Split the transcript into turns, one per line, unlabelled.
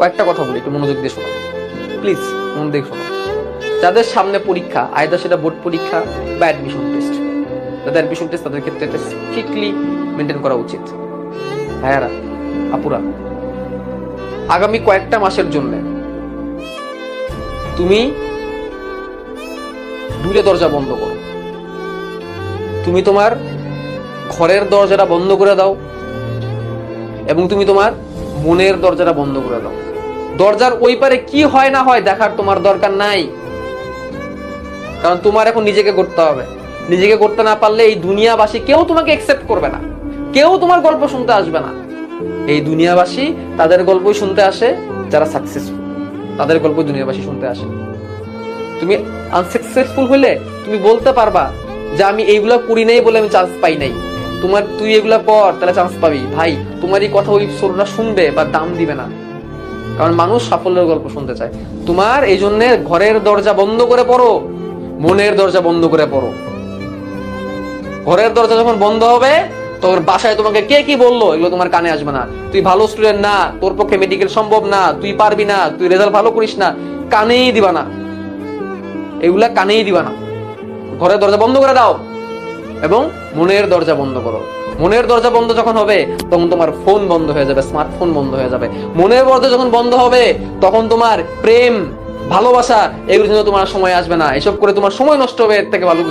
কয়েকটা কথা বলি, একটু মনোযোগ দিয়ে শোনো। প্লিজ মন দিয়ে শোনো। যাদের সামনে পরীক্ষা আয়দা সেটা বোর্ড পরীক্ষা বা অ্যাডমিশন টেস্ট যাদের অ্যাডমিশন টেস্ট তাদের ক্ষেত্রে এটা স্ট্রিক্টলি মেনটেন করা উচিত। ভাইয়ারা, আপুরা, আগামী কয়েকটা মাসের জন্য তুমি দূরে দরজা বন্ধ করো। তুমি তোমার ঘরের দরজাটা বন্ধ করে দাও এবং তুমি তোমার মনের দরজাটা বন্ধ করে দাও। দরজার ওই পারে কি হয় না হয় দেখার তোমার দরকার নাই। কারণ তোমার এখন নিজেকে করতে হবে। নিজেকে করতে না পারলে এই দুনিয়াবাসী কেউ তোমাকে একসেপ্ট করবে না। কেউ তোমার গল্প শুনতে আসবে না। এই দুনিয়াবাসী তাদের গল্পই শুনতে আসে যারা সাকসেসফুল তাদের গল্প দুনিয়াবাসী শুনতে আসে। তুমি আনসাকসেসফুল হলে তুমি বলতে পারবা যে আমি এইগুলা করি নাই বলে আমি চান্স পাই নাই। তোমার তুই এগুলা কর, তাহলে চান্স পাবি। ভাই, তোমার এই কথা ওই শ্রোতা শুনবে বা দাম দিবে না। কারণ মানুষ সাফল্যের গল্প শুনতে চায়। তোমার এই জন্য ঘরের দরজা বন্ধ করে পড়ো, মনের দরজা বন্ধ করে পড়ো। ঘরের দরজা যখন বন্ধ হবে তোর বাসায় তোমাকে কে কি বলল, এগুলো তোমার কানে আসবে না। তুই ভালো স্টুডেন্ট না, তোর পক্ষে মেডিকেল সম্ভব না, তুই পারবি না, তুই রেজাল্ট ভালো করিস না, কানেই দিবা না। এগুলা কানেই দিবা না। ঘরের দরজা বন্ধ করে দাও এবং মনের দরজা বন্ধ করো। মনের দরজা বন্ধ যখন হবে, তখন তোমার ফোন বন্ধ হয়ে যাবে স্মার্টফোন বন্ধ হয়ে যাবে। মনের দরজা যখন বন্ধ হবে, তখন তোমার প্রেম, ভালোবাসা, এগুলো জন্য তোমার সময় আসবে না। এসব করে তোমার সময় নষ্ট হবে, এর থেকে ভালো